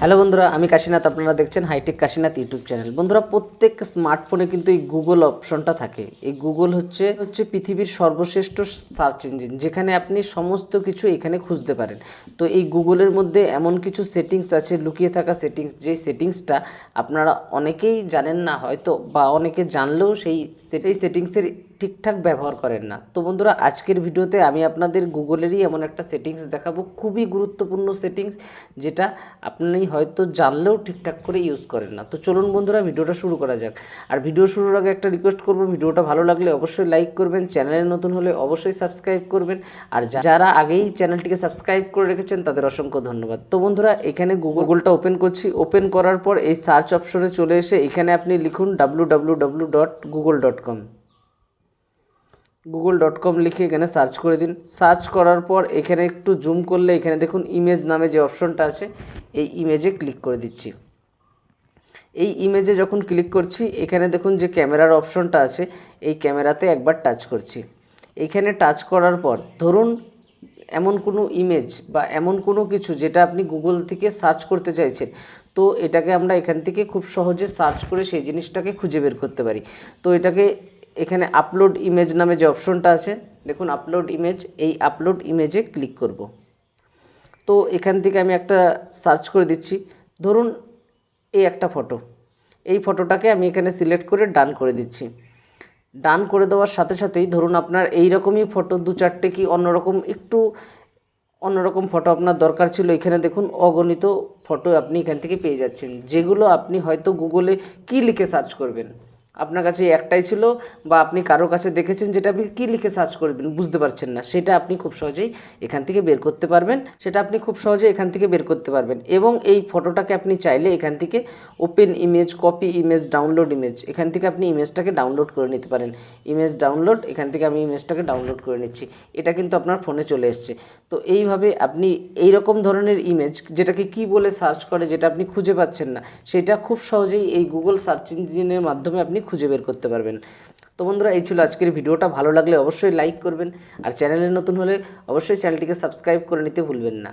Hello বন্ধুরা, আমি কাশীনাথ, আপনারা দেখছেন হাইটেক কাশীনাথ ইউটিউব চ্যানেল। বন্ধুরা, প্রত্যেক স্মার্টফোনে কিন্তু এই গুগল অপশনটা থাকে। এই গুগল হচ্ছে হচ্ছে পৃথিবীর সর্বশ্রেষ্ঠ সার্চ ইঞ্জিন যেখানে আপনি সমস্ত কিছু এখানে খুঁজতে পারেন। তো এই গুগলের মধ্যে এমন কিছু সেটিংস আছে, লুকিয়ে থাকা সেটিংস যে সেটিংসটা আপনারা অনেকেই জানেন না হয়তো, বা অনেকে জানলেও সেই সেই সেটিংসের ঠিকঠাক ব্যবহার করেন না। তো বন্ধুরা, আজকের ভিডিওতে আমি আপনাদের গুগলেরই এমন একটা সেটিংস দেখাবো, খুবই গুরুত্বপূর্ণ সেটিংস যেটা আপনি হয়তো জানলেও ঠিকঠাক করে ইউজ করেন না। তো চলুন বন্ধুরা, ভিডিওটা শুরু করা যাক। আর ভিডিও শুরুর আগে একটা রিকোয়েস্ট করব, ভিডিওটা ভালো লাগলে অবশ্যই লাইক করবেন চ্যানেলে নতুন হলে অবশ্যই সাবস্ক্রাইব করবেন। আর যারা আগেই চ্যানেলটিকে সাবস্ক্রাইব করে রেখেছেন, তাদের অসংখ্য ধন্যবাদ। তো বন্ধুরা, এখানে গুগলটা ওপেন করছি। ওপেন করার পর এই সার্চ অপশনে চলে এসে এখানে আপনি লিখুন W W W dot Google dot com Google dot com লিখে এখানে সার্চ করে দিন। সার্চ করার পর এখানে একটু জুম করলে এখানে দেখুন ইমেজ নামে যে অপশনটা আছে, এই ইমেজে ক্লিক করে দিচ্ছি। এই ইমেজে যখন ক্লিক করছি, এখানে দেখুন যে ক্যামেরার অপশনটা আছে, এই ক্যামেরাতে একবার টাচ করছি। এইখানে টাচ করার পর ধরুন এমন কোনো ইমেজ বা এমন কোনো কিছু যেটা আপনি গুগল থেকে সার্চ করতে চাইছেন, তো এটাকে আমরা এখান থেকে খুব সহজে সার্চ করে সেই জিনিসটাকে খুঁজে বের করতে পারি। তো এটাকে এখানে আপলোড ইমেজ নামে যে অপশনটা আছে, দেখুন আপলোড ইমেজ এই আপলোড ইমেজে ক্লিক করব। তো এখান থেকে আমি একটা সার্চ করে দিচ্ছি। ধরুন এই একটা ফটো এই ফটোটাকে আমি এখানে সিলেক্ট করে ডান করে দিচ্ছি। ডান করে দেওয়ার সাথে সাথেই ধরুন আপনার এই রকমই ফটো দু চারটে কি অন্যরকম একটু অন্যরকম ফটো আপনার দরকার ছিল। এখানে দেখুন অগণিত ফটো আপনি এখান থেকে পেয়ে যাচ্ছেন। যেগুলো আপনি হয়তো গুগলে কি লিখে সার্চ করবেন? আপনার কাছে একটাই ছিল বা আপনি কারোর কাছে দেখেছেন যেটা আপনি কী লিখে সার্চ করবেন বুঝতে পারছেন না। সেটা আপনি খুব সহজেই এখান থেকে বের করতে পারবেন। সেটা আপনি খুব সহজে এখান থেকে বের করতে পারবেন। এবং এই ফটোটাকে আপনি চাইলে এখান থেকে open image copy image download image এখান থেকে আপনি ইমেজটাকে ডাউনলোড করে নিতে পারেন। ইমেজ ডাউনলোড এখান থেকে আমি ইমেজটাকে ডাউনলোড করে নিচ্ছি। এটা কিন্তু আপনার ফোনে চলে এসছে। তো এইভাবে আপনি এই রকম ধরনের ইমেজ যেটাকে কি বলে সার্চ করে, যেটা আপনি খুঁজে পাচ্ছেন না, সেটা খুব সহজেই এই গুগল সার্চ ইঞ্জিনের মাধ্যমে আপনি খুঁজে বের করতে পারবেন। তো বন্ধুরা, এই ছিল আজকের ভিডিওটা। ভালো লাগলে অবশ্যই লাইক করবেন। আর চ্যানেলে নতুন হলে অবশ্যই চ্যানেলটিকে সাবস্ক্রাইব করে নিতে ভুলবেন না।